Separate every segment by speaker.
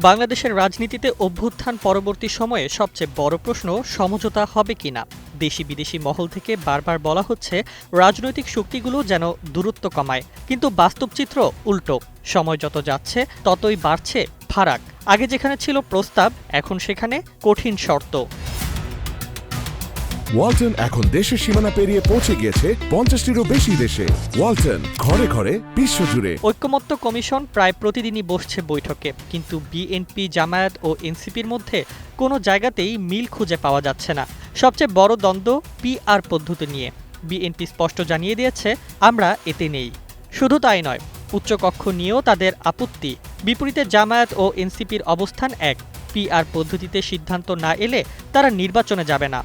Speaker 1: বাংলাদেশের রাজনীতিতে অভ্যুত্থান পরবর্তী সময়ে সবচেয়ে বড় প্রশ্ন, সমঝোতা হবে কিনা? দেশি বিদেশি মহল থেকে বারবার বলা হচ্ছে, রাজনৈতিক শক্তিগুলো যেন দূরত্ব কমায়। কিন্তু বাস্তব চিত্র উল্টো। সময় যত যাচ্ছে, ততই বাড়ছে ফারাক। আগে যেখানে ছিল প্রস্তাব, এখন সেখানে কঠিন শর্ত।
Speaker 2: ওয়ালটন এখন দেশের সীমানা পেরিয়ে পৌঁছে গিয়েছে পঞ্চাশটিরও বেশি দেশে। ওয়ালটন, ঘরে ঘরে বিশ্বজুড়ে।
Speaker 1: ঐক্যমত্য কমিশন প্রায় প্রতিদিনই বসছে বৈঠকে, কিন্তু বিএনপি, জামায়াত ও এনসিপির মধ্যে কোনো জায়গাতেই মিল খুঁজে পাওয়া যাচ্ছে না। সবচেয়ে বড় দ্বন্দ্ব পিআর পদ্ধতি নিয়ে। বিএনপি স্পষ্ট জানিয়ে দিয়েছে, আমরা এতে নেই। শুধু তাই নয়, উচ্চকক্ষ নিয়েও তাদের আপত্তি। বিপরীতে জামায়াত ও এনসিপির অবস্থান এক। পিআর পদ্ধতিতে সিদ্ধান্ত না এলে তারা নির্বাচনে যাবে না।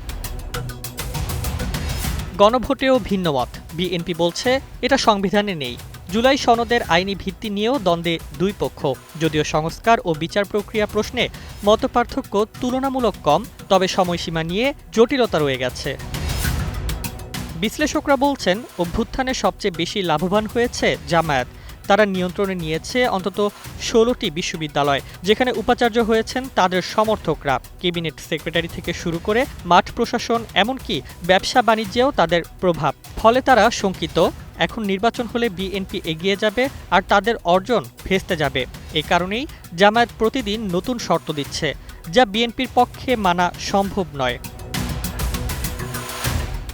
Speaker 1: গণভোটেও ভিন্নমত বিএনপি বলছে, এটা সংবিধানে নেই। জুলাই সনদের আইনি ভিত্তি নিয়েও দ্বন্দ্বে দুই পক্ষ। যদিও সংস্কার ও বিচার প্রক্রিয়া প্রশ্নে মতপার্থক্য তুলনামূলক কম, তবে সময়সীমা নিয়ে জটিলতা রয়ে গেছে। বিশ্লেষকরা বলছেন, অভ্যুত্থানে সবচেয়ে বেশি লাভবান হয়েছে জামায়াত। তারা নিয়ন্ত্রণে নিয়েছে অন্তত ষোলোটি বিশ্ববিদ্যালয়, যেখানে উপাচার্য হয়েছেন তাদের সমর্থকরা। ক্যাবিনেট সেক্রেটারি থেকে শুরু করে মাঠ প্রশাসন, এমনকি ব্যবসা বাণিজ্যেও তাদের প্রভাব। ফলে তারা শঙ্কিত, এখন নির্বাচন হলে বিএনপি এগিয়ে যাবে আর তাদের অর্জন ভেস্তে যাবে। এ কারণেই জামায়াত প্রতিদিন নতুন শর্ত দিচ্ছে, যা বিএনপির পক্ষে মানা সম্ভব নয়।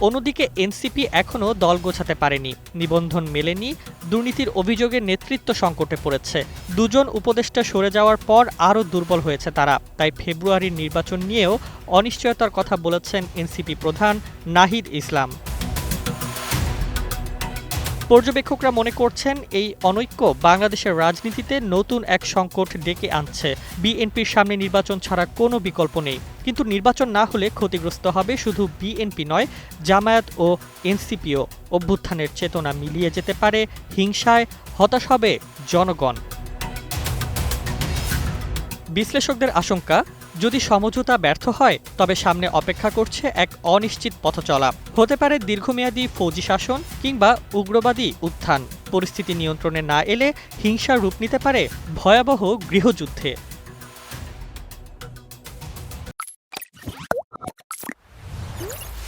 Speaker 1: অন্যদিকে এনসিপি এখনও দল গোছাতে পারেনি। নিবন্ধন মেলেনি, দুর্নীতির অভিযোগে নেতৃত্ব সংকটে পড়েছে। দুজন উপদেষ্টা সরে যাওয়ার পর আরও দুর্বল হয়েছে তারা। তাই ফেব্রুয়ারির নির্বাচন নিয়েও অনিশ্চয়তার কথা বলেছেন এনসিপি প্রধান নাহিদ ইসলাম। পর্যবেক্ষকরা মনে করছেন এই অনৈক্য বাংলাদেশের রাজনীতিতে নতুন এক সংকট ডেকে আনছে। বিএনপির সামনে নির্বাচন ছাড়া কোনো বিকল্প নেই। কিন্তু নির্বাচন না হলে ক্ষতিগ্রস্ত হবে শুধু বিএনপি নয়, জামায়াত ও এনসিপিও। অভ্যুত্থানের চেতনা মিলিয়ে যেতে পারে হিংসায়, হতাশ হবে জনগণ। বিশ্লেষকদের আশঙ্কা, যদি সমঝোতা ব্যর্থ হয়, তবে সামনে অপেক্ষা করছে এক অনিশ্চিত পথচলা। হতে পারে দীর্ঘমেয়াদী ফৌজি শাসন কিংবা উগ্রবাদী উত্থান। পরিস্থিতি নিয়ন্ত্রণে না এলে হিংসার রূপ নিতে পারে ভয়াবহ গৃহযুদ্ধে।